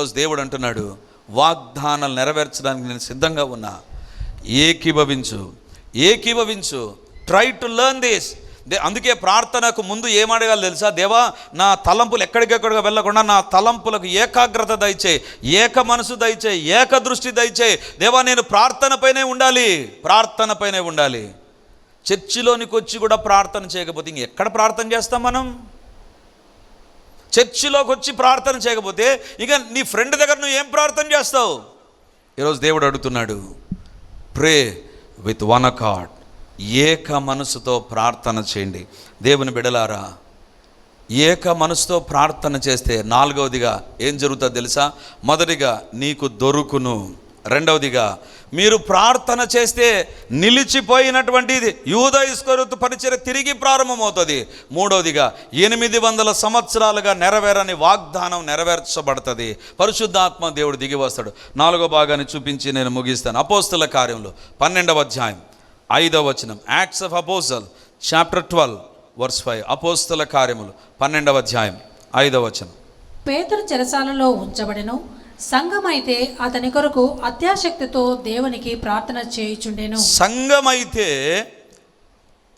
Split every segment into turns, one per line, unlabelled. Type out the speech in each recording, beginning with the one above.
ఈరోజు దేవుడు అంటున్నాడు వాగ్దానాలు నెరవేర్చడానికి నేను సిద్ధంగా ఉన్నా. ఏకీభవించు ఏకీభవించు. Try to learn this they అందుకే ప్రార్థనకు ముందు ఏమడగాలి తెలుసా? దేవా నా తలంపులు ఎక్కడికెక్కడికి వెళ్ళకుండా నా తలంపులకు ఏకాగ్రత దయచే ఏక మనసు దయచే ఏక దృష్టి దయచే దేవా నేను ప్రార్థనపైనే ఉండాలి. ప్రార్థనపైనే ఉండాలి. చర్చిలోనికి వచ్చి కూడా ప్రార్థన చేయకపోతే ఇంక ఎక్కడ ప్రార్థన చేస్తాం మనం? చర్చిలోకి వచ్చి ప్రార్థన చేయకపోతే ఇక నీ ఫ్రెండ్ దగ్గర నువ్వు ఏం ప్రార్థన చేస్తావు? ఈరోజు దేవుడు అడుగుతున్నాడు ప్రే విత్ వన్ అకాడ్ ఏక మనసుతో ప్రార్థన చేయండి. దేవుని బిడలారా ఏక మనసుతో ప్రార్థన చేస్తే నాలుగవదిగా ఏం జరుగుతుందో తెలుసా? మొదటిగా నీకు దొరుకును. రెండవదిగా మీరు ప్రార్థన చేస్తే నిలిచిపోయినటువంటి యూద ఇస్కరుత్ పరిచయ తిరిగి ప్రారంభమవుతుంది. మూడవదిగా ఎనిమిది వందల సంవత్సరాలుగా నెరవేరని వాగ్దానం నెరవేర్చబడుతుంది. పరిశుద్ధాత్మ దేవుడు దిగి వస్తాడు నాలుగో భాగాన్ని చూపించి నేను ముగిస్తాను. అపోస్తుల కార్యంలో పన్నెండవ అధ్యాయం ఐదవ వచనం Acts of apostles chapter twelve verse five అపోస్తుల కార్యములు పన్నెండవ అధ్యాయం ఐదవ వచనం.
పేతురు చెరసాలలో ఉంచబడను. సంఘమైతే అతని కొరకు అత్యాశక్తితో దేవునికి ప్రార్థన చేయుచుండెను.
సంఘమైతే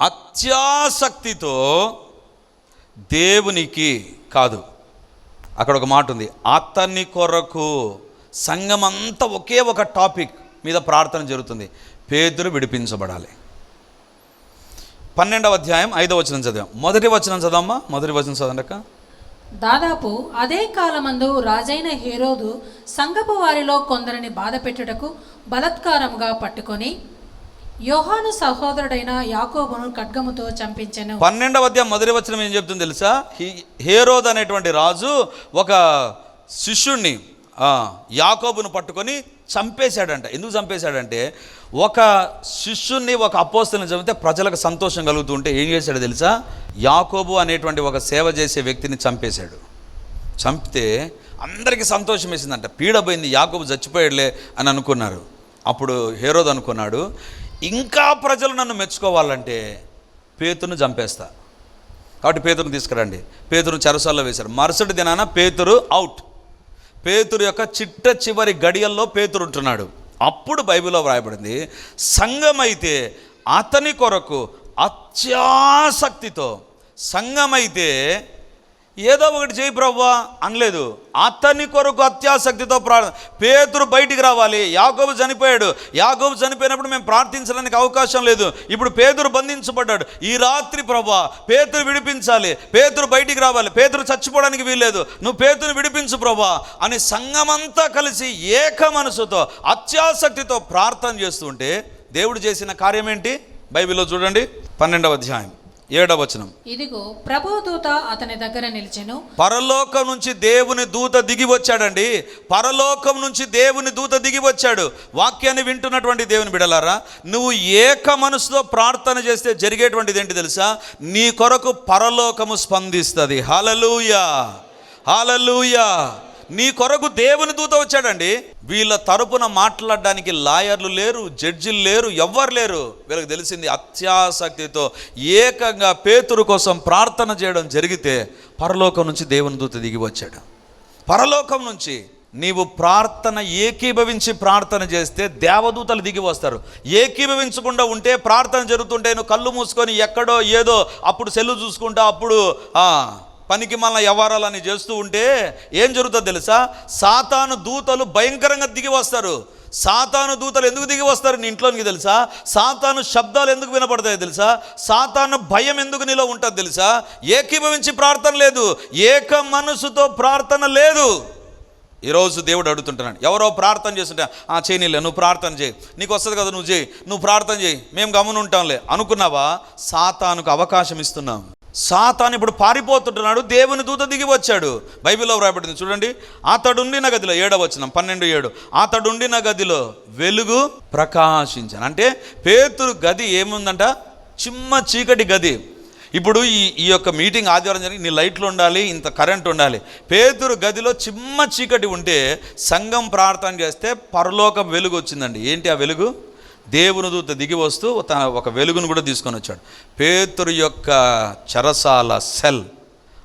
అత్యాసక్తితో దేవునికి కాదు. అక్కడ ఒక మాట ఉంది. అతని కొరకు సంఘం అంతా ఒకే ఒక టాపిక్ మీద ప్రార్థన జరుగుతుంది. పేదలు విడిపించబడాలి. పన్నెండవ అధ్యాయం ఐదవ వచనం చదివాం. మొదటి వచనం చదవమ్మా. మొదటి వచనం చదవండి
దాదాపు అదే కాలమందు రాజైన హేరోదు సంగపు వారిలో కొందరిని బాధపెట్టుటకు బలత్కారముగా పట్టుకొని యోహాను సహోదరుడైన యాకోబును ఖడ్గముతో చంపించను.
పన్నెండవ అధ్యాయం మొదటి వచనం ఏం చెప్తుంది తెలుసా? హీ- హేరోద్ అనేటువంటి రాజు ఒక శిష్యుణ్ణి యాకోబును పట్టుకొని చంపేశాడంట. ఎందుకు చంపేశాడంటే ఒక శిష్యుణ్ణి ఒక అపోస్తుని చంపితే ప్రజలకు సంతోషం కలుగుతుంటే ఏం చేశాడు తెలుసా? యాకోబు అనేటువంటి ఒక సేవ చేసే వ్యక్తిని చంపేశాడు. చంపితే అందరికీ సంతోషం వేసిందంట. పీడ పోయింది యాకోబు చచ్చిపోయాడులే అని అనుకున్నారు. అప్పుడు హేరోద్ అనుకున్నాడు ఇంకా ప్రజలు నన్ను మెచ్చుకోవాలంటే పేతును చంపేస్తా. కాబట్టి పేతును తీసుకురండి. పేతును చెరసాల్లో వేశారు మరుసటి దినాన పేతురు అవుట్. పేతురు యొక్క చిట్ట చివరి గడియల్లో పేతురు ఉంటున్నాడు. అప్పుడు బైబిల్లో వ్రాయబడింది సంఘమైతే అతని కొరకు అత్యాసక్తితో సంఘమైతే ఏదో ఒకటి చేయి ప్రవ్వా అనలేదు. అతని కొరకు అత్యాసక్తితో ప్రార్థన పేతురు బయటికి రావాలి. యాకోబు చనిపోయాడు. యాకోబు చనిపోయినప్పుడు మేము ప్రార్థించడానికి అవకాశం లేదు. ఇప్పుడు పేతురు బంధించబడ్డాడు. ఈ రాత్రి ప్రభా పేతురు విడిపించాలి. పేతురు బయటికి రావాలి. పేతురు చచ్చిపోవడానికి వీల్లేదు. నువ్వు పేతురు విడిపించు ప్రభా అని సంఘమంతా కలిసి ఏక మనసుతో అత్యాసక్తితో ప్రార్థన చేస్తుంటే దేవుడు చేసిన కార్యం ఏంటి? బైబిల్లో చూడండి. పన్నెండవ అధ్యాయం. ఏడవ వచనం.
ఇదిగో ప్రభు దూత అతని దగ్గర నిలిచెను.
పరలోకం నుంచి దేవుని దూత దిగి వచ్చాడండి. పరలోకం నుంచి దేవుని దూత దిగి వచ్చాడు. వాక్యాన్ని వింటున్నటువంటి దేవుని బిడలారా నువ్వు ఏక మనసుతో ప్రార్థన చేస్తే జరిగేటువంటిది ఏంటి తెలుసా? నీ కొరకు పరలోకము స్పందిస్తుంది. హలలుయా హలలుయా నీ కొరకు దేవుని దూత వచ్చాడండి. వీళ్ళ తరపున మాట్లాడడానికి లాయర్లు లేరు జడ్జిలు లేరు ఎవ్వరు లేరు. వీళ్ళకి తెలిసింది అత్యాసక్తితో ఏకంగా పేతురు కోసం ప్రార్థన చేయడం జరిగితే పరలోకం నుంచి దేవుని దూత దిగి వచ్చాడు. పరలోకం నుంచి నీవు ప్రార్థన ఏకీభవించి ప్రార్థన చేస్తే దేవదూతలు దిగి వస్తారు. ఏకీభవించకుండా ఉంటే ప్రార్థన జరుగుతుంటే నువ్వు కళ్ళు మూసుకొని ఎక్కడో ఏదో అప్పుడు సెల్లు చూసుకుంటా అప్పుడు పనికి మళ్ళీ వ్యవహారాలని చేస్తూ ఉంటే ఏం జరుగుతుందో తెలుసా? సాతాను దూతలు భయంకరంగా దిగి వస్తారు. సాతాను దూతలు ఎందుకు దిగి వస్తారు నీ ఇంట్లోనికి తెలుసా? సాతాను శబ్దాలు ఎందుకు వినపడతాయో తెలుసా? సాతాను భయం ఎందుకు నీలో ఉంటుంది తెలుసా? ఏకీభవించి ప్రార్థన లేదు. ఏక మనసుతో ప్రార్థన లేదు. ఈరోజు దేవుడు అడుగుతుంటున్నాడు ఎవరో ప్రార్థన చేస్తుంటే ఆ చేయనీలే నువ్వు ప్రార్థన చేయి నీకు వస్తుంది కదా నువ్వు చేయి నువ్వు ప్రార్థన చేయి మేము గమని ఉంటాంలే అనుకున్నావా? సాతానుకు అవకాశం ఇస్తున్నాం. సాతాను ఇప్పుడు పారిపోతుంటున్నాడు దేవుని దూత దిగి వచ్చాడు. బైబిల్లో వ్రాయబడింది చూడండి. అతడుండిన గదిలో ఏడవచనం పన్నెండు ఏడు. అతడుండిన గదిలో వెలుగు ప్రకాశించాను. అంటే పేతురు గది ఏముందంట? చిమ్మ చీకటి గది. ఇప్పుడు ఈ ఈ యొక్క మీటింగ్ ఆదివారం జరిగి నీ లైట్లు ఉండాలి ఇంత కరెంట్ ఉండాలి. పేతురు గదిలో చిమ్మ చీకటి ఉంటే సంఘం ప్రార్థన చేస్తే పరలోక వెలుగు వచ్చిందండి. ఏంటి ఆ వెలుగు? దేవుని దూత దిగి వస్తూ తన ఒక వెలుగును కూడా తీసుకొని వచ్చాడు. పేతురు యొక్క చెరసాల సెల్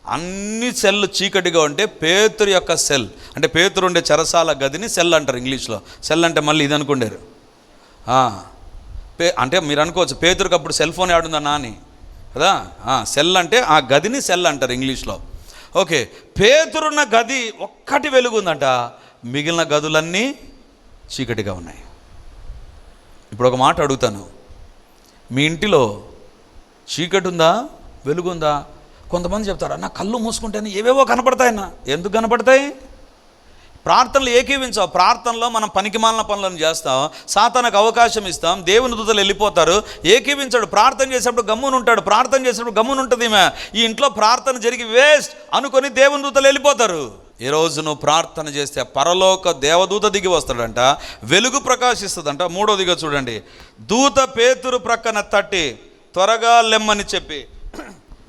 అన్ని సెల్ చీకటిగా ఉంటే పేతురు యొక్క సెల్ అంటే పేతురు ఉండే చెరసాల గదిని సెల్ అంటారు ఇంగ్లీష్లో. సెల్ అంటే మళ్ళీ ఇది అనుకుండారు. పే అంటే మీరు అనుకోవచ్చు పేతురికి అప్పుడు సెల్ ఫోన్ ఆడుందన్నా అని కదా? సెల్ అంటే ఆ గదిని సెల్ అంటారు ఇంగ్లీష్లో. ఓకే పేతురున్న గది ఒక్కటి వెలుగుందంట మిగిలిన గదులన్నీ చీకటిగా ఉన్నాయి. ఇప్పుడు ఒక మాట అడుగుతాను. మీ ఇంటిలో చీకటి ఉందా వెలుగుందా? కొంతమంది చెప్తారు అన్న కళ్ళు మూసుకుంటేనే ఏవేవో కనపడతాయన్న. ఎందుకు కనపడతాయి? ప్రార్థనలు ఏకీవించాం ప్రార్థనలో మనం పనికిమాలిన పనులను చేస్తాం. సాతానికి అవకాశం ఇస్తాం. దేవుని దూతలు వెళ్ళిపోతారు. ఏకీవించాడు. ప్రార్థన చేసేటప్పుడు గమ్మున ఉంటాడు. ప్రార్థన చేసేటప్పుడు గమ్మున ఉంటుంది ఈమె ఈ ఇంట్లో ప్రార్థన జరిగి వేస్ట్ అనుకొని దేవుని దూతలు వెళ్ళిపోతారు. ఈ రోజు నువ్వు ప్రార్థన చేస్తే పరలోక దేవదూత దిగి వస్తాడంట వెలుగు ప్రకాశిస్తుందంట. మూడోదిగా చూడండి. దూత పేతురు ప్రక్కన తట్టి త్వరగా లెమ్మని చెప్పి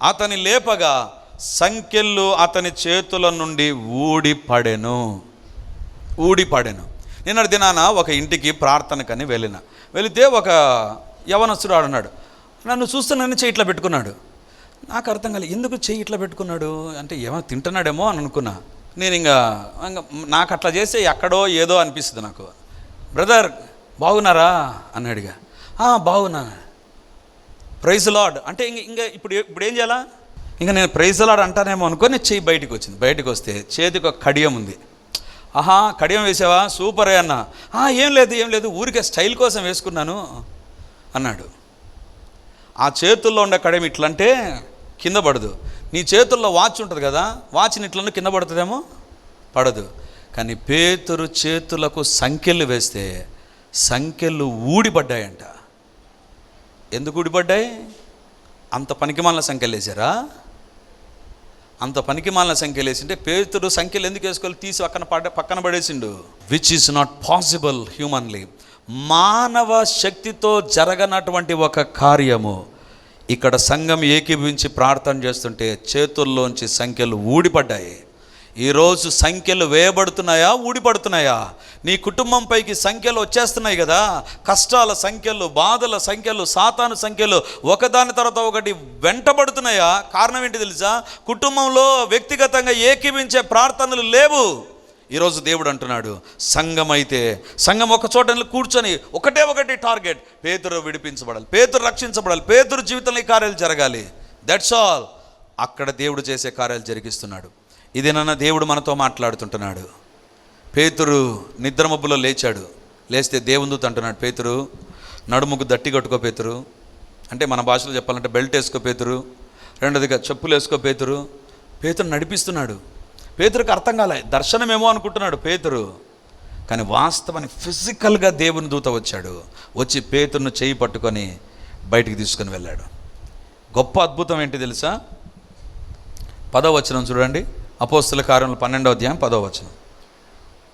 అతని లేపగా సంఖ్యలు అతని చేతుల నుండి ఊడి ఊడిపడెను. నిన్న దినాన ఒక ఇంటికి ప్రార్థనకని వెళ్ళిన. వెళితే ఒక యవనస్తుడు ఆడున్నాడు. నన్ను చూస్తున్నాను చెయ్యి ఇట్లా పెట్టుకున్నాడు. నాకు అర్థం కాలేదు ఎందుకు చెయ్యి ఇట్లా పెట్టుకున్నాడు? అంటే ఏమైనా తింటున్నాడేమో అని అనుకున్నా. నేను ఇంకా ఇంకా నాకు అట్లా చేస్తే ఎక్కడో ఏదో అనిపిస్తుంది నాకు. బ్రదర్ బాగున్నారా? అన్నాడుగా బాగున్నా. ప్రైజ్ లాడ్ అంటే ఇంక ఇంకా ఇప్పుడు ఇప్పుడు ఏం చేయాలా? ఇంకా నేను ప్రైజ్ లాడ్ అంటానేమో అనుకొని చెయ్యి బయటికి వచ్చింది. బయటకు వస్తే చేతికి ఒక కడియం ఉంది. ఆహా కడియం వేసావా? సూపరే అన్న. ఏం లేదు ఏం లేదు ఊరికే స్టైల్ కోసం వేసుకున్నాను. అన్నాడు. ఆ చేతుల్లో ఉండే కడియం ఇట్లంటే కింద పడదు. నీ చేతుల్లో వాచ్ ఉంటుంది కదా వాచ్ని ఇట్లను కింద పడుతుందేమో? పడదు. కానీ పేతురు చేతులకు సంఖ్యలు వేస్తే సంఖ్యలు ఊడిపడ్డాయంట. ఎందుకు ఊడిపడ్డాయి? అంత పనికిమాలిన సంఖ్యలు వేసారా? అంత పనికిమాలిన సంఖ్యలు వేసింటే పేతుడు సంఖ్యలు ఎందుకు వేసుకోవాలి? తీసి పక్కన పడ పక్కన పడేసిండు. Which is not possible humanly మానవ శక్తితో జరగనటువంటి ఒక కార్యము ఇక్కడ సంఘం ఏకీభవించి ప్రార్థన చేస్తుంటే చేతుల్లోంచి సంఖ్యలు ఊడిపడ్డాయి. ఈరోజు సంఖ్యలు వేయబడుతున్నాయా? ఊడిపడుతున్నాయా? నీ కుటుంబంపైకి సంఖ్యలు వచ్చేస్తున్నాయి కదా? కష్టాల సంఖ్యలు బాధల సంఖ్యలు సాతాను సంఖ్యలు ఒకదాని తర్వాత ఒకటి వెంటబడుతున్నాయా? కారణం ఏంటి తెలుసా? కుటుంబంలో వ్యక్తిగతంగా ఏకీభించే ప్రార్థనలు లేవు. ఈరోజు దేవుడు అంటున్నాడు సంఘం అయితే సంఘం ఒక చోట కూర్చొని ఒకటే ఒకటి టార్గెట్ పేతురు విడిపించబడాలి పేతురు రక్షించబడాలి పేతురు జీవితంలో ఈ కార్యాలు జరగాలి. దట్స్ ఆల్ అక్కడ దేవుడు చేసే కార్యాలు జరిగిస్తున్నాడు. ఇది నన్న దేవుడు మనతో మాట్లాడుతుంటున్నాడు. పేతురు నిద్రమబ్బులో లేచాడు. లేస్తే దేవుని దూత అంటున్నాడు పేతురు నడుముకు దట్టి కట్టుకో పేతురు. అంటే మన భాషలో చెప్పాలంటే బెల్ట్ వేసుకో పేతురు. రెండోదిగా చెప్పులు వేసుకో పేతురు. పేతురు నడిపిస్తున్నాడు. పేతురుకు అర్థం కాలే. దర్శనమేమో అనుకుంటున్నాడు పేతురు. కానీ వాస్తవాన్ని ఫిజికల్గా దేవుని దూత వచ్చాడు. వచ్చి పేతురును చేయి పట్టుకొని బయటికి తీసుకొని వెళ్ళాడు. గొప్ప అద్భుతం ఏంటి తెలుసా? పదో వచనం చూడండి. అపోస్తుల కార్యంలో పన్నెండవ అధ్యాయం పదో వచనం.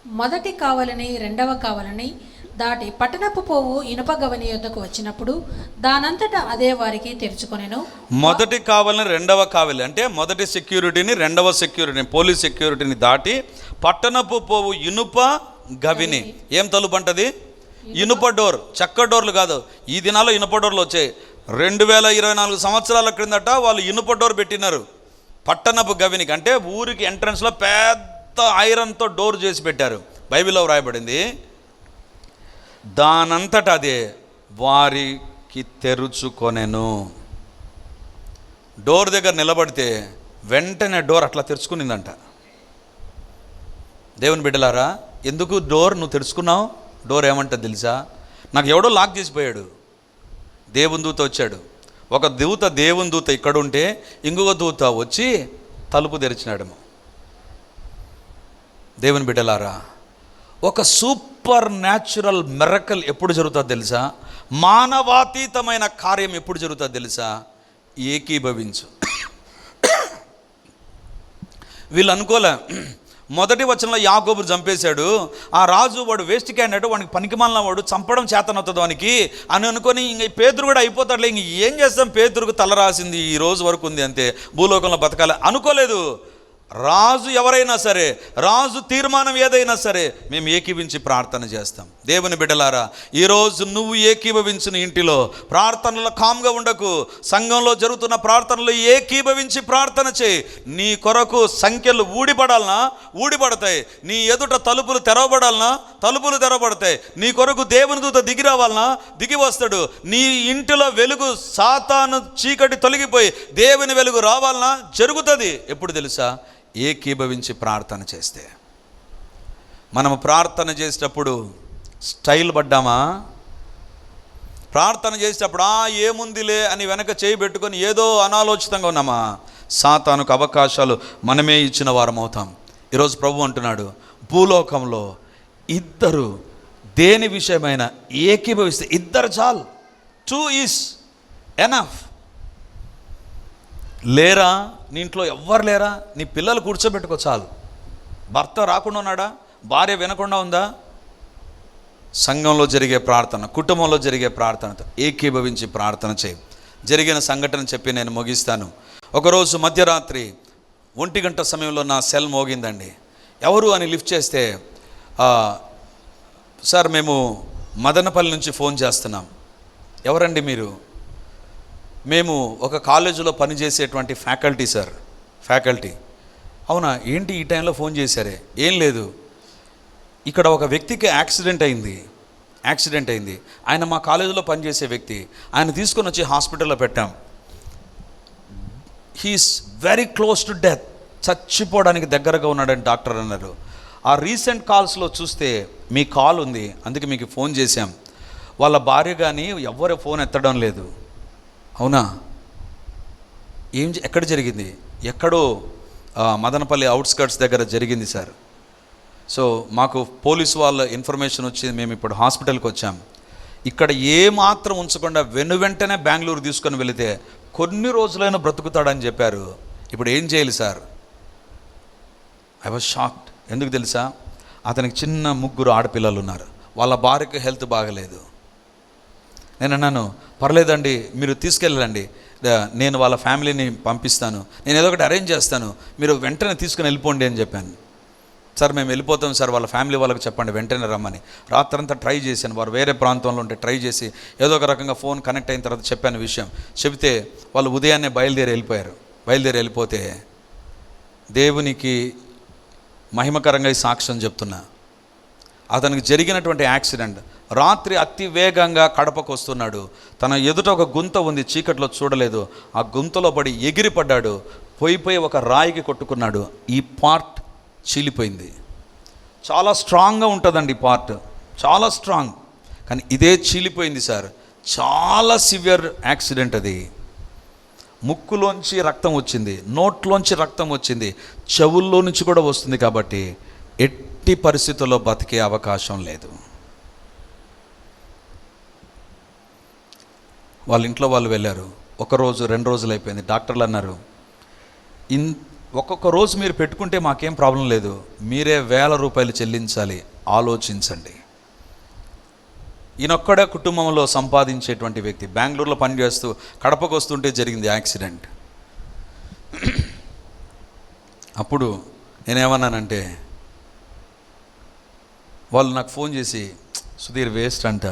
మొదటి కావాలని రెండవ కావాలని దాటి పట్టణపు పోవు ఇనుప గవని యొద్దకు వచ్చినప్పుడు దానంతట అదే వారికి తెరుచుకొనెను.
మొదటి కావలిని రెండవ కావలి అంటే మొదటి సెక్యూరిటీని రెండవ సెక్యూరిటీని పోలీస్ సెక్యూరిటీని దాటి పట్టణపు పోవు ఇనుప గవిని. ఏం తలుపు అంటది? ఇనుప డోర్ చెక్క డోర్లు కాదు. ఈ దినాల్లో ఇనుప డోర్లు వచ్చాయి. రెండు వేల ఇరవై నాలుగు సంవత్సరాల క్రిందట వాళ్ళు ఇనుప డోర్ పెట్టినారు. పట్టణపు గవినికి అంటే ఊరికి ఎంట్రన్స్లో పెద్ద ఐరన్తో డోర్ చేసి పెట్టారు. బైబిల్లో వ్రాయబడింది. దానంతట అదే వారికి తెరుచుకొనెను. డోర్ దగ్గర నిలబడితే వెంటనే డోర్ అట్లా తెరుచుకునిందంట. దేవుని బిడ్డలారా ఎందుకు డోర్ నువ్వు తెరుచుకున్నావు? డోర్ ఏమంటా తెలుసా? నాకు ఎవడో లాక్ చేసిపోయాడు. దేవుని దూత వచ్చాడు. ఒక దూత దేవుని దూత ఇక్కడ ఉంటే ఇంకొక దూత వచ్చి తలుపు తెరిచినాడము. దేవుని బిడ్డలారా ఒక సూపర్ న్యాచురల్ మెరకల్ ఎప్పుడు జరుగుతుందో తెలుసా? మానవాతీతమైన కార్యం ఎప్పుడు జరుగుతుందో తెలుసా? ఏకీభవించు. వీళ్ళు అనుకోలే. మొదటి వచనంలో యాగోబు చంపేశాడు. ఆ రాజు వాడు వేస్ట్ క్యాండిడేట్ వాడికి పనికిమాలిన వాడు చంపడం చేతనవుతుంది వానికి అని అనుకొని ఇంక పేదరు కూడా అయిపోతాడులే. ఇంక ఏం చేస్తాం? పేదరుకు తల రాసింది ఈ రోజు వరకు ఉంది అంతే. భూలోకంలో బతకాలి. అనుకోలేదు. రాజు ఎవరైనా సరే రాజు తీర్మానం ఏదైనా సరే మేము ఏకీవించి ప్రార్థన చేస్తాం. దేవుని బిడ్డలారా ఈరోజు నువ్వు ఏకీభవించిన ఇంటిలో ప్రార్థనలో కామ్గా ఉండకు. సంఘంలో జరుగుతున్న ప్రార్థనలు ఏకీభవించి ప్రార్థన చేయి. నీ కొరకు సంఖ్యలు ఊడిపడాలనా? ఊడిపడతాయి. నీ ఎదుట తలుపులు తెరవబడాలనా? తలుపులు తెరవబడతాయి. నీ కొరకు దేవుని దూత దిగి రావాలనా? దిగి వస్తాడు. నీ ఇంటిలో వెలుగు సాతాను చీకటి తొలగిపోయి దేవుని వెలుగు రావాలనా? జరుగుతుంది. ఎప్పుడు తెలుసా? ఏకీభవించి ప్రార్థన చేస్తే. మనము ప్రార్థన చేసేటప్పుడు స్టైల్ పడ్డామా? ప్రార్థన చేసేటప్పుడు ఆ ఏముందిలే అని వెనక చేయి పెట్టుకొని ఏదో అనాలోచితంగా ఉన్నామా? సాతానుకు అవకాశాలు మనమే ఇచ్చిన వారం అవుతాం. ఈరోజు ప్రభు అంటున్నాడు భూలోకంలో ఇద్దరు దేని విషయమైన ఏకీభవిస్తే ఇద్దరు చాలు. టూ ఈస్ ఎనఫ్ లేరా? నీ ఇంట్లో ఎవ్వరు లేరా? నీ పిల్లలు కూర్చోబెట్టుకో చాలు. భర్త రాకుండా ఉన్నాడా? భార్య వినకుండా ఉందా? సంఘంలో జరిగే ప్రార్థన కుటుంబంలో జరిగే ప్రార్థనతో ఏకీభవించి ప్రార్థన చేయి. జరిగిన సంఘటన చెప్పి నేను ముగిస్తాను. ఒకరోజు మధ్యరాత్రి ఒంటి గంట సమయంలో నా సెల్ మోగిందండి. ఎవరు అని లిఫ్ట్ చేస్తే సార్ మేము మదనపల్లి నుంచి ఫోన్ చేస్తున్నాం. ఎవరండి మీరు? మేము ఒక కాలేజీలో పనిచేసేటువంటి ఫ్యాకల్టీ సార్ ఫ్యాకల్టీ. అవునా? ఏంటి ఈ టైంలో ఫోన్ చేశారే? ఏం లేదు. ఇక్కడ ఒక వ్యక్తికి యాక్సిడెంట్ అయింది. యాక్సిడెంట్ అయింది. ఆయన మా కాలేజీలో పనిచేసే వ్యక్తి. ఆయన తీసుకొని వచ్చి హాస్పిటల్లో పెట్టాం. He's very close to death. చచ్చిపోవడానికి దగ్గరగా ఉన్నాడని డాక్టర్ అన్నారు. ఆ రీసెంట్ కాల్స్లో చూస్తే మీ కాల్ ఉంది. అందుకే మీకు ఫోన్ చేశాం. వాళ్ళ భార్య కానీ ఎవ్వరు ఫోన్ ఎత్తడం లేదు. అవునా? ఏం ఎక్కడ జరిగింది? ఎక్కడో మదనపల్లి అవుట్స్కట్స్ దగ్గర జరిగింది సార్. సో మాకు పోలీస్ వాళ్ళ ఇన్ఫర్మేషన్ వచ్చి మేము ఇప్పుడు హాస్పిటల్కి వచ్చాం. ఇక్కడ ఏ మాత్రం ఉంచకుండా వెను వెంటనే బెంగళూరు తీసుకొని వెళితే కొన్ని రోజులైనా బ్రతుకుతాడని చెప్పారు. ఇప్పుడు ఏం చేయాలి సార్? I was shocked. ఎందుకు తెలుసా? అతనికి చిన్న ముగ్గురు ఆడపిల్లలు ఉన్నారు. వాళ్ళ భార్యకు హెల్త్ బాగలేదు. నేను అన్నాను పర్లేదండి మీరు తీసుకెళ్ళండి. నేను వాళ్ళ ఫ్యామిలీని పంపిస్తాను. నేను ఏదో ఒకటి అరేంజ్ చేస్తాను. మీరు వెంటనే తీసుకుని వెళ్ళిపోండి అని చెప్పాను. సార్ మేము వెళ్ళిపోతాం సార్ వాళ్ళ ఫ్యామిలీ వాళ్ళకి చెప్పండి వెంటనే రమ్మని. రాత్రంతా ట్రై చేశాను. వారు వేరే ప్రాంతంలో ఉంటే ట్రై చేసి ఏదో ఒక రకంగా ఫోన్ కనెక్ట్ అయిన తర్వాత చెప్పాను విషయం. చెబితే వాళ్ళు ఉదయాన్నే బయలుదేరి వెళ్ళిపోయారు. బయలుదేరి వెళ్ళిపోతే దేవునికి మహిమకరంగా ఈ సాక్ష్యం చెప్తున్నా. అతనికి జరిగినటువంటి యాక్సిడెంట్. రాత్రి అతి వేగంగా కడపకు వస్తున్నాడు. తన ఎదుట ఒక గుంత ఉంది చీకట్లో చూడలేదు. ఆ గుంతలో పడి ఎగిరిపడ్డాడు. పోయిపోయి ఒక రాయికి కొట్టుకున్నాడు. ఈ పార్ట్ చీలిపోయింది. చాలా స్ట్రాంగ్గా ఉంటుందండి పార్ట్. చాలా స్ట్రాంగ్. కానీ ఇదే చీలిపోయింది సార్. చాలా సివియర్ యాక్సిడెంట్ అది. ముక్కులోంచి రక్తం వచ్చింది. నోట్లోంచి రక్తం వచ్చింది. చెవుల్లో నుంచి కూడా వస్తుంది కాబట్టి ఎట్టి పరిస్థితుల్లో బతికే అవకాశం లేదు. వాళ్ళ ఇంట్లో వాళ్ళు వెళ్ళారు. ఒక రోజు రెండు రోజులు అయిపోయింది. డాక్టర్లు అన్నారు ఇన్ ఒక్కొక్క రోజు మీరు పెట్టుకుంటే మాకేం ప్రాబ్లం లేదు. మీరే వేల రూపాయలు చెల్లించాలి. ఆలోచించండి. ఈయనొక్కడే కుటుంబంలో సంపాదించేటువంటి వ్యక్తి. బెంగళూరులో పనిచేస్తూ కడపకు వస్తుంటే జరిగింది యాక్సిడెంట్. అప్పుడు నేనేమన్నానంటే వాళ్ళు నాకు ఫోన్ చేసి సుధీర్ వేస్ట్ అంట.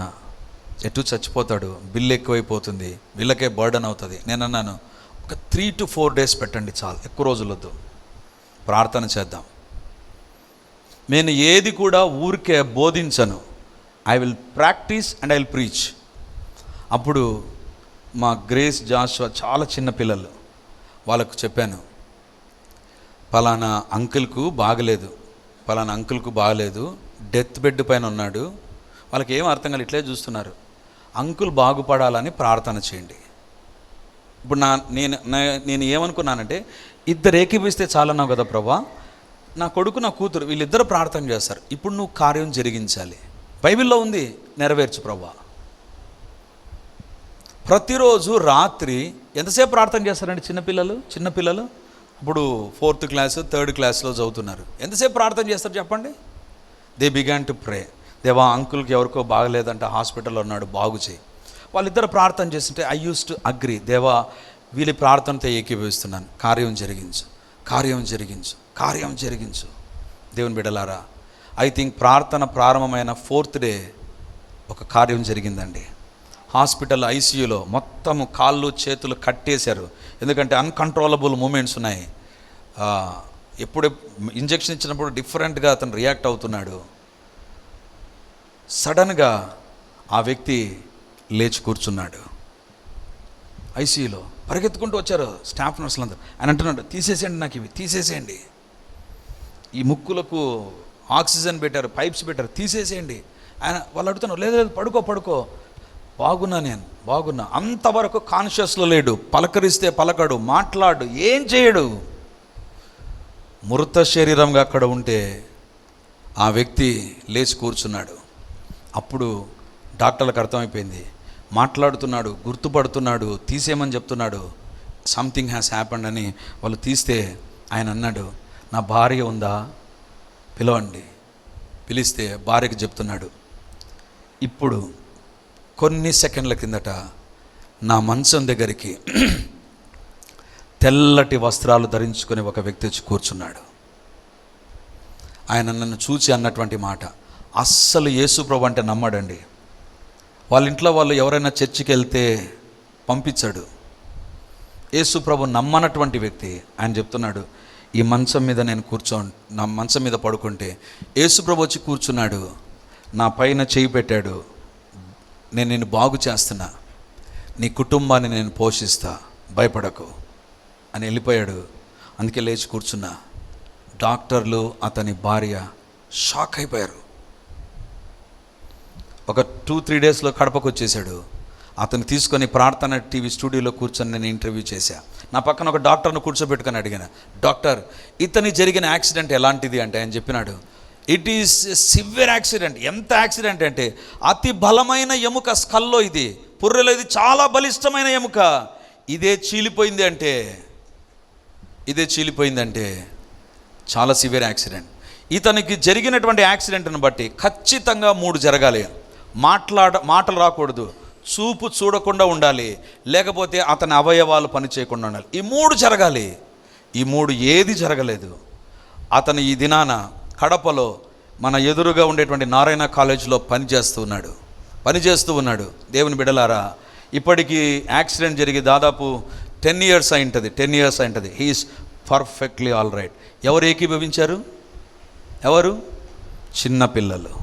ఎటు చచ్చిపోతాడు? బిల్ ఎక్కువైపోతుంది. వీళ్ళకే బర్డన్ అవుతుంది. నేను అన్నాను ఒక త్రీ టు ఫోర్ డేస్ పెట్టండి చాలు. ఎక్కువ రోజులొద్దు ప్రార్థన చేద్దాం. నేను ఏది కూడా ఊరికే బోధించను. I will practice and I will preach అప్పుడు మా గ్రేస్ జాషువా చాలా చిన్న పిల్లలు. వాళ్ళకు చెప్పాను పలానా అంకుల్కు బాగలేదు. పలానా అంకుల్కు బాగలేదు. డెత్ బెడ్ పైన ఉన్నాడు. వాళ్ళకి ఏం అర్థం కాదు ఇట్లే చూస్తున్నారు. అంకుల్ బాగుపడాలని ప్రార్థన చేయండి. ఇప్పుడు నా నేను నేను ఏమనుకున్నానంటే ఇద్దరు ఏకీపిస్తే చాలన్నావు కదా ప్రభా. నా కొడుకు నా కూతురు వీళ్ళిద్దరు ప్రార్థన చేస్తారు. ఇప్పుడు నువ్వు కార్యం జరిగించాలి. బైబిల్లో ఉంది నెరవేర్చు ప్రభా. ప్రతిరోజు రాత్రి ఎంతసేపు ప్రార్థన చేస్తారండి చిన్నపిల్లలు చిన్నపిల్లలు ఇప్పుడు ఫోర్త్ క్లాస్ థర్డ్ క్లాస్లో చదువుతున్నారు. ఎంతసేపు ప్రార్థన చేస్తారు చెప్పండి? దే బిగాన్ టు ప్రే దేవా అంకుల్కి ఎవరికో బాగలేదంటే హాస్పిటల్లో ఉన్నాడు బాగు చేయి. వాళ్ళిద్దరు ప్రార్థన చేస్తుంటే ఐ యూస్ టు అగ్రి దేవా వీళ్ళ ప్రార్థనతో ఏకీభవిస్తున్నాను. కార్యం జరిగించు కార్యం జరిగించు కార్యం జరిగించు. దేవుని బిడలారా ఐ థింక్ ప్రార్థన ప్రారంభమైన ఫోర్త్ డే ఒక కార్యం జరిగిందండి. హాస్పిటల్ ఐసీయూలో మొత్తము కాళ్ళు చేతులు కట్టేశారు. ఎందుకంటే అన్కంట్రోలబుల్ మూమెంట్స్ ఉన్నాయి. ఎప్పుడు ఇంజెక్షన్ ఇచ్చినప్పుడు డిఫరెంట్గా అతను రియాక్ట్ అవుతున్నాడు. సడన్గా ఆ వ్యక్తి లేచి కూర్చున్నాడు. ఐసీయూలో పరిగెత్తుకుంటూ వచ్చారు స్టాఫ్ నర్సులు అందరూ. ఆయన అంటున్నాడు తీసేసేయండి నాకు ఇవి తీసేసేయండి. ఈ ముక్కులకు ఆక్సిజన్ పెట్టారు పైప్స్ పెట్టారు తీసేసేయండి. ఆయన వాళ్ళు అడుగుతున్నారు లేదు లేదు పడుకో పడుకో. బాగున్నా నేను బాగున్నా. అంతవరకు కాన్షియస్లో లేడు పలకరిస్తే పలకడు మాట్లాడు ఏం చేయడు. మృత శరీరంగా అక్కడ ఉంటే ఆ వ్యక్తి లేచి కూర్చున్నాడు. అప్పుడు డాక్టర్లకు అర్థమైపోయింది. మాట్లాడుతున్నాడు గుర్తుపడుతున్నాడు తీసేయమని చెప్తున్నాడు. సంథింగ్ హ్యాస్ హ్యాపెండ్ అని వాళ్ళు తీస్తే ఆయన అన్నాడు నా భార్య ఉందా? పిలవండి. పిలిస్తే భార్యకి చెప్తున్నాడు. ఇప్పుడు కొన్ని సెకండ్ల కిందట నా మంచం దగ్గరికి తెల్లటి వస్త్రాలు ధరించుకునే ఒక వ్యక్తి వచ్చి కూర్చున్నాడు. ఆయన నన్ను చూచి అన్నటువంటి మాట అస్సలు యేసుప్రభు అంటే నమ్మడండి. వాళ్ళ ఇంట్లో వాళ్ళు ఎవరైనా చర్చికి వెళ్తే పంపించాడు. యేసుప్రభు నమ్మనటువంటి వ్యక్తి ఆయన చెప్తున్నాడు ఈ మంచం మీద నేను కూర్చో నా మంచం మీద పడుకుంటే యేసుప్రభు వచ్చి కూర్చున్నాడు నా పైన చేయి పెట్టాడు నేను నేను బాగు చేస్తున్నా నీ కుటుంబాన్ని నేను పోషిస్తా భయపడకు. అని వెళ్ళిపోయాడు. అందుకే లేచి కూర్చున్నా. డాక్టర్లు అతని భార్య షాక్ అయిపోయారు. ఒక టూ త్రీ డేస్లో కడపకు వచ్చేసాడు అతను తీసుకొని ప్రార్థన టీవీ స్టూడియోలో కూర్చొని నేను ఇంటర్వ్యూ చేశా. నా పక్కన ఒక డాక్టర్ను కూర్చోబెట్టుకొని అడిగాను డాక్టర్ ఇతని జరిగిన యాక్సిడెంట్ ఎలాంటిది? అంటే ఆయన చెప్పినాడు ఇట్ ఈస్ సివియర్ యాక్సిడెంట్. ఎంత యాక్సిడెంట్ అంటే అతి బలమైన ఎముక స్కల్లో ఇది పుర్రెలో ఇది చాలా బలిష్టమైన ఎముక. ఇదే చీలిపోయింది అంటే ఇదే చీలిపోయిందంటే చాలా సివియర్ యాక్సిడెంట్. ఇతనికి జరిగినటువంటి యాక్సిడెంట్ని బట్టి ఖచ్చితంగా మూడు జరగాలి. మాట్లాడ మాటలు రాకూడదు. చూపు చూడకుండా ఉండాలి. లేకపోతే అతని అవయవాలు పనిచేయకుండా ఉండాలి. ఈ మూడు జరగాలి. ఈ మూడు ఏది జరగలేదు. అతను ఈ దినాన కడపలో మన ఎదురుగా ఉండేటువంటి నారాయణ కాలేజీలో పనిచేస్తూ ఉన్నాడు. పనిచేస్తూ ఉన్నాడు. దేవుని బిడలారా ఇప్పటికీ యాక్సిడెంట్ జరిగి దాదాపు టెన్ ఇయర్స్ అయి ఉంటుంది టెన్ ఇయర్స్ అయి ఉంటుంది హీఈస్ పర్ఫెక్ట్లీ ఆల్ రైట్ ఎవరు ఏకీభవించారు? ఎవరు? చిన్న పిల్లలు.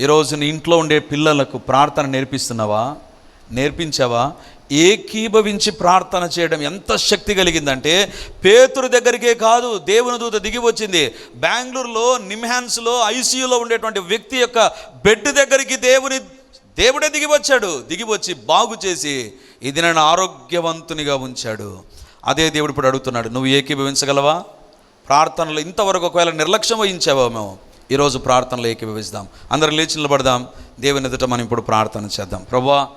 ఈరోజు నీ ఇంట్లో ఉండే పిల్లలకు ప్రార్థన నేర్పిస్తున్నావా? నేర్పించావా? ఏకీభవించి ప్రార్థన చేయడం ఎంత శక్తి కలిగిందంటే పేతురు దగ్గరికే కాదు దేవుని దూత దిగి వచ్చింది. బెంగళూరులో నిమ్హాన్స్లో ఐసీయూలో ఉండేటువంటి వ్యక్తి యొక్క బెడ్ దగ్గరికి దేవుని దేవుడే దిగి వచ్చాడు దిగి వచ్చి బాగు చేసి ఇది నన్ను ఆరోగ్యవంతునిగా ఉంచాడు. అదే దేవుడు ఇప్పుడు అడుగుతున్నాడు నువ్వు ఏకీభవించగలవా? ప్రార్థనలు ఇంతవరకు ఒకవేళ నిర్లక్ష్యం వహించావో మేము ఈరోజు ప్రార్థనలో ఏకీభవిస్తాం. అందరం లేచి నిలబడదాం. దేవుని ఎదుట మనం ఇప్పుడు ప్రార్థన చేద్దాం. ప్రభా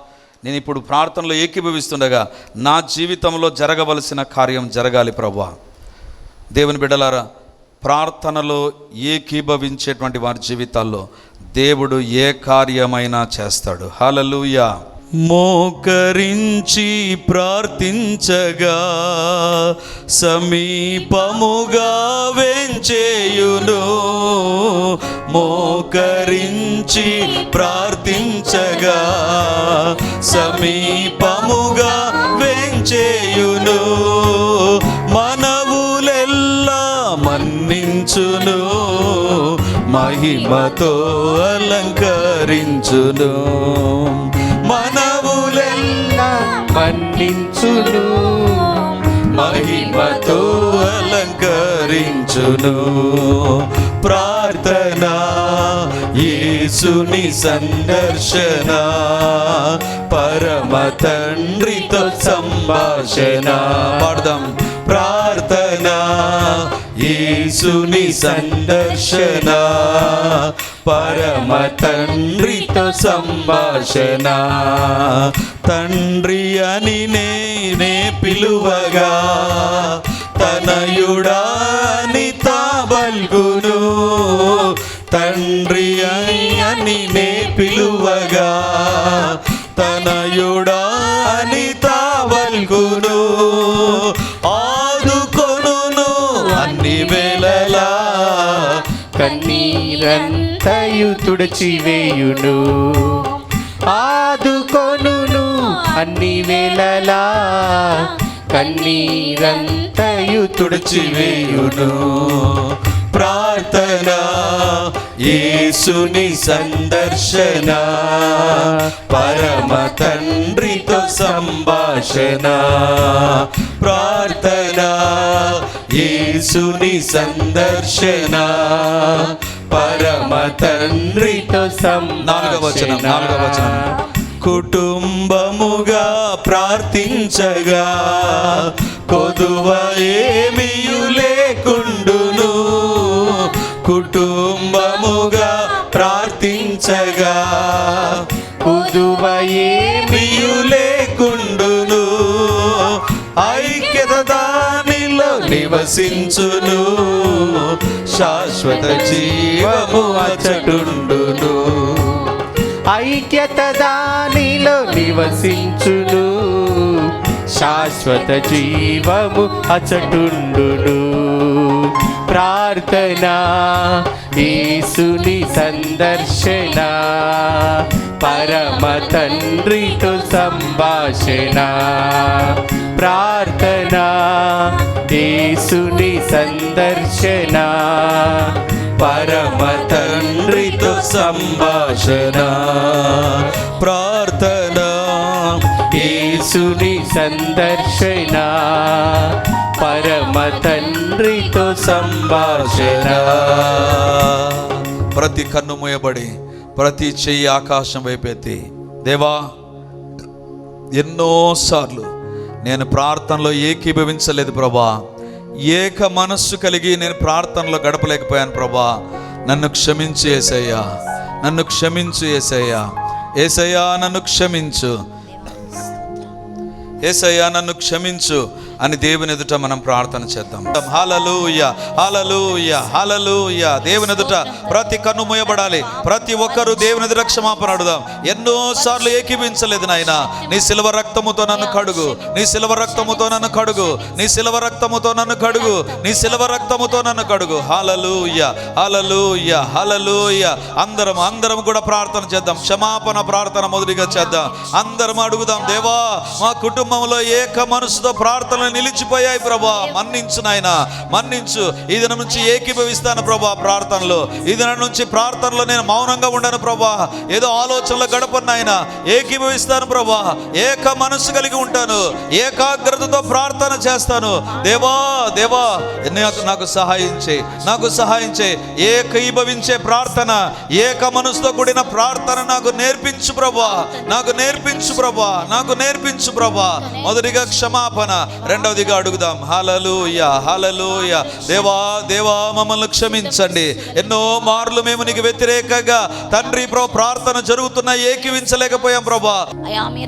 నేను ఇప్పుడు ప్రార్థనలో ఏకీభవిస్తుండగా నా జీవితంలో జరగవలసిన కార్యం జరగాలి ప్రభా దేవుని బిడ్డలారా ప్రార్థనలో ఏకీభవించేటువంటి వారి జీవితాల్లో దేవుడు ఏ కార్యమైనా చేస్తాడు. హలలుయా మోకరించి ప్రార్థించగా సమీపముగా వెంచేయును. మోకరించి ప్రార్థించగా సమీపముగా వెంచేయును. మనవులెల్లా మన్నించును. మహిమతో అలంకరించును. మనవులెల్లా
మన్నించును.
మహిమతో అలంకరించును. ప్రార్థన యేసుని సందర్శన. పరమ తండ్రితో సంభాషణ. పాడదాం. ప్రార్థన యేసుని సందర్శన పరమ తండ్రితో సంభాషణ తండ్రి అని నేనే పిలువగా తనయుడాని తాబల్గును. తండ్రి అని నే పిలువగా తనయుడా
కన్నీరంతయు తుడిచివేయును. ఆదుకొనును అన్ని వేళలా కన్నీరంతయు తుడిచివేయును.
ప్రార్థన యేసుని సందర్శన పరమ తండ్రితో సంభాషణ ప్రార్థన యేసుని సందర్శన. పరమ తండ్రితో నాలుగవ వచనం నాలుగవ వచనం. కుటుంబముగా ప్రార్థించగా కొదువ ఏమియు లేకుండును. కుటుంబముగా ప్రార్థించగా
కుదువ ఏమి
ఏమియు లేకుండును. ఐక్యత దానిలో నివసించును. శాశ్వత జీవము అచటుండును
ఐక్యత దానిలో నివసించును. శాశ్వత జీవము అచటుండును ప్రార్థన యేసుని సందర్శన. పరమ తండ్రితో సంభాషణ ప్రార్థన యేసుని సందర్శన
పరమ తండ్రితో సంభాషణ ప్రార్థన
యేసుని సందర్శన పరమ తండ్రితో సంభాషణ.
ప్రతి కన్ను మూయబడి ప్రతి చెయ్యి ఆకాశం వైపెత్తి దేవా ఎన్నోసార్లు నేను ప్రార్థనలో ఏకీభవించలేదు ప్రభా. ఏక మనస్సు కలిగి నేను ప్రార్థనలో గడపలేకపోయాను ప్రభా. నన్ను క్షమించు ఏసయ్యా. నన్ను క్షమించు ఏసయ్యా. ఏసయ్యా నన్ను క్షమించు. ఏసయ్యా నన్ను క్షమించు. అని దేవుని ఎదుట మనం ప్రార్థన చేద్దాం. హాలలుయ హాలలుయ హాలలుయ దేవుని ఎదుట ప్రతి కన్ను మూయబడాలి. ప్రతి ఒక్కరు దేవుని ఎదుట క్షమాపణ అడుగుదాం ఎన్నో సార్లు ఏకీవించలేదు నాయన. నీ సిల్వ రక్తముతో నన్ను కడుగు. నీ సిల్వ రక్తముతో నన్ను కడుగు. నీ సిల్వ రక్తముతో నన్ను కడుగు. నీ సిల్వ రక్తముతో నన్ను కడుగు. హాలలుయ హాలలుయ హాలలుయ అందరం అందరం కూడా ప్రార్థన చేద్దాం. క్షమాపణ ప్రార్థన మొదటిగా చేద్దాం. అందరం అడుగుదాం దేవా మా కుటుంబంలో ఏక మనసుతో ప్రార్థన నిలిచిపోయాయి ప్రభా. మన్నించు నాయన మన్నించు. ఇది నుంచి ఏకీభవిస్తాను ప్రభా ప్రార్థనలో. ఇది నుంచి ప్రార్థనలో నేను మౌనంగా ఉండను ప్రభా. ఏదో ఆలోచనలో గడపన్నాయన ఏకీభవిస్తాను ప్రభా. ఏక మనస్సు కలిగి ఉంటాను. ఏకాగ్రతతో ప్రార్థన చేస్తాను. దేవా దేవా నాకు నాకు సహాయం చేయి. నాకు సహాయం చేయి. ఏకీభవించే ప్రార్థన ఏక మనసుతో కూడిన ప్రార్థన నాకు నేర్పించు ప్రభా. నాకు నేర్పించు ప్రభా. నాకు నేర్పించు ప్రభా. మొదటిగా క్షమాపణ రెండవదిగా అడుగుదాం. హలలుయ హలలుయ దేవా దేవా మమ్మల్ని క్షమించండి. ఎన్నో మార్లు మేము నీకు వ్యతిరేకంగా తండ్రి ప్రభు ప్రార్థన జరుగుతున్నా ఏకీవించలేకపోయాం ప్రభా.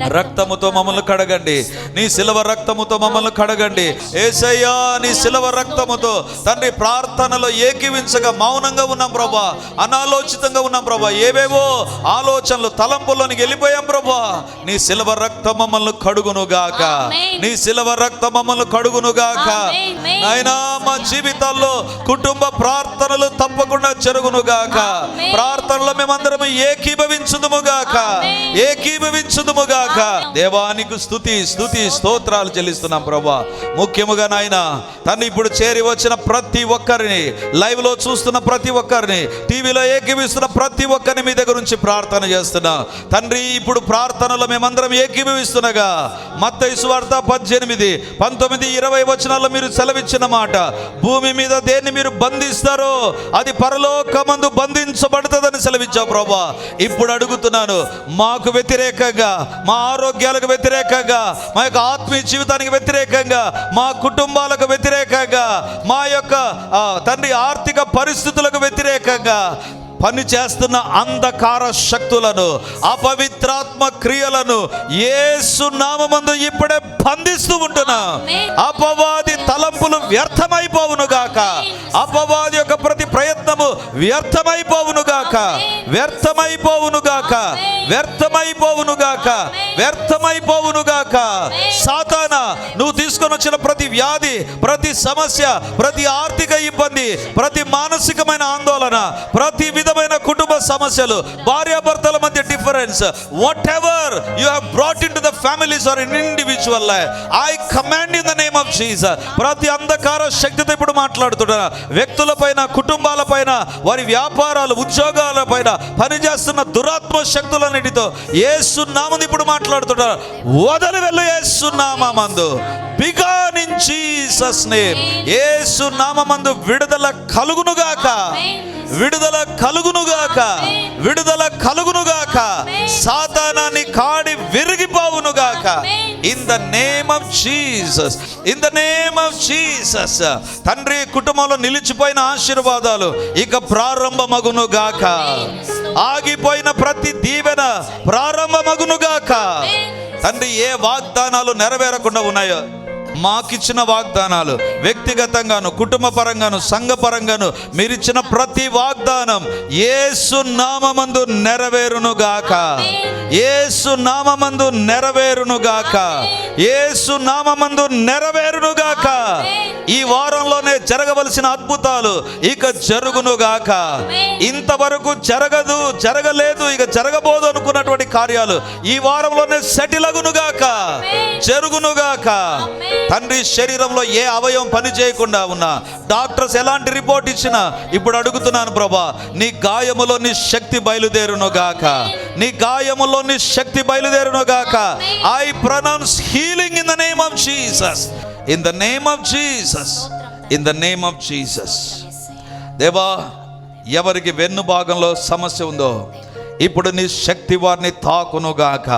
రక్తముతో మమ్మల్ని కడగండి. నీ సిలవ రక్తముతో మమ్మల్ని కడగండి. ఏసయ్యా నీ సిలవ రక్తముతో తండ్రి ప్రార్థనలో ఏకీవించగా మౌనంగా ఉన్నాం ప్రభా. అనాలోచితంగా ఉన్నాం ప్రభా. ఏవేవో ఆలోచనలు తలంపుల్లోనికి వెళ్ళిపోయాం ప్రభా. నీ సిలవ రక్తం మమ్మల్ని కడుగును గాక
ఆమేన్.
నీ సిలవ రక్తం మమ్మల్ని కడుగును గాక
ఆమేన్, ఆమేన్.
నాయనా మా జీవితాల్లో కుటుంబ ప్రార్థనలు తప్పకుండా జరుగును గాక
ఆమేన్.
ప్రార్థనలో మేమందరం ఏకీభవించుదుము గాక
ఆమేన్.
ఏకీభవించుదుము గాక దేవానికి స్థుతి స్థుతి స్తోత్రాలు చెల్లిస్తున్నాం ప్రభా. ముఖ్యముగా నాయన తను ఇప్పుడు చేరి వచ్చిన ప్రతి ఒక్కరిని లైవ్లో చూస్తున్న ప్రతి ఒక్కరిని టీవీలో ఏకీభవిస్తున్న ప్రతి ఒక్కరిని మీ దగ్గర నుంచి ప్రార్థన చేస్తున్నా. తండ్రి ఇప్పుడు ప్రార్థనలో మేమందరం ఏకీభవిస్తుండగా మత్తయి సువార్త పద్దెనిమిది పంతొమ్మిది ఇరవై వచనాల్లో మీరు సెలవిచ్చిన మాట భూమి మీద దేన్ని మీరు బంధిస్తారో అది పరలోకమందు బంధించబడుతుందని సెలవిచ్చావు ప్రభా. ఇప్పుడు అడుగుతున్నాను మాకు వ్యతిరేకంగా మా ఆరోగ్యాలకు వ్యతిరేకంగా మా యొక్క ఆత్మీయ జీవితానికి వ్యతిరేకంగా మా కుటుంబాలకు వ్యతిరేకంగా మా యొక్క తండ్రి ఆర్థిక పరిస్థితులకు వ్యతిరేకంగా పని చేస్తున్న అంధకార శక్తులను అపవిత్రాత్మ క్రియలను యేసు నామమందు ఇప్పుడే బంధిస్తూ ఉంటున్నా. అపవాది తలంపులు వ్యర్థమైపోవు వ్యర్థమైపోవును గాక. అపవాది యొక్క ప్రతి ప్రయత్నము వ్యర్థమైపోవును గాక. వ్యర్థమైపోవును గాక. వ్యర్థమైపోవును గాక. వ్యర్థమైపోవును గాక. సాతాన నువ్వు తీసుకొని వచ్చిన ప్రతి వ్యాధి ప్రతి సమస్య ప్రతి ఆర్థిక ఇబ్బంది ప్రతి మానసికమైన ఆందోళన ప్రతి విధమైన కుటుంబ సమస్యలు భార్యాభర్తల మధ్య difference whatever you have brought into the families or in individual I command in the name of Jesus ప్రతి అంధకార శక్తితో ఇప్పుడు మాట్లాడుతున్నా. వ్యక్తులపైన కుటుంబాలపైన వారి వ్యాపారాలు ఉద్యోగాలపైన పనిచేస్తున్న దురాత్మ శక్తులన్నిటితో ఏసు నామని ఇప్పుడు మాట్లాడుతున్నారు వదలి వెళ్ళు ఏసు నామందు begone in Jesus name Yesu నామమందు విడుదల కలుగునుగాక. విడుదల కలుగునుగాక. విడుదల కలుగునుగాక. సాతానాన్ని కాడి విరిగిపోవునుగాక. In the name of Jesus in the name of Jesus తండ్రి కుటుంబంలో నిలిచిపోయిన ఆశీర్వాదాలు ఇక ప్రారంభమగునుగాక. ఆగిపోయిన ప్రతి దీవెన ప్రారంభమగునుగాక. తండ్రి ఏ వాగ్దానాలు నెరవేరకుండా ఉన్నాయో మాకిచ్చిన వాగ్దానాలు వ్యక్తిగతంగాను కుటుంబ పరంగాను సంఘ పరంగాను మీరిచ్చిన ప్రతి వాగ్దానం ఏసు నామమందు నెరవేరునుగాక. ఏసు నామమందు నెరవేరునుగాక. ఏసు నామమందు నెరవేరునుగాక. ఈ వారంలోనే జరగవలసిన అద్భుతాలు ఇక జరుగునుగాక. ఇంతవరకు జరగదు జరగలేదు ఇక జరగబోదు అనుకున్నటువంటి కార్యాలు ఈ వారంలోనే సెటిల్ అగునుగాక. జరుగునుగాక. తండ్రి శరీరంలో ఏ అవయవం పని చేయకుండా ఉన్నా డాక్టర్స్ ఎలాంటి రిపోర్ట్ ఇచ్చినా ఇప్పుడు అడుగుతున్నాను ప్రభా నీ గాయములో నీ శక్తి బయలుదేరును గాక. నీ గాయములో నీ శక్తి బయలుదేరును గాక. I pronounce healing in the name of Jesus in the name of Jesus in the name of Jesus దేవా ఎవరికి వెన్ను భాగంలో సమస్య ఉందో ఇప్పుడు నీ శక్తి వారిని తాకునుగాక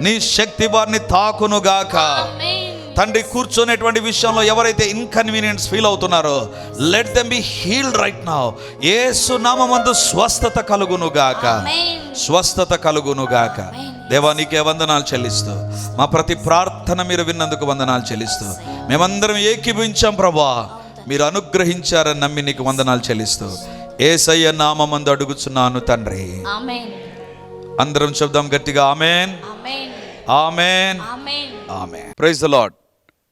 నీ శక్తి వారిని తాకునుగాక తండ్రి కూర్చునేటువంటి విషయంలో ఎవరైతే ఇన్కన్వీనియన్స్ ఫీల్ అవుతున్నారో let them be healed right now Yesu నామమందు స్వస్థత కలుగునుగాక. స్వస్థత కలుగునుగాక. దేవా నీకే వందనాలు చెల్లిస్తూ మా ప్రతి ప్రార్థన మీరు విన్నందుకు వందనాలు చెల్లిస్తూ మేమందరం ఏకీభించాం ప్రభా. మీరు అనుగ్రహించారని నమ్మి నీకు వందనాలు చెల్లిస్తూ ఏసయ్య నామమందు అడుగుచున్నాను తండ్రి. అందరం చెప్దాం గట్టిగా ఆమెన్.
ఆమేన్.
ఆమెన్
ఆమేన్.
ఆమె ప్రైజ్ ద లాడ్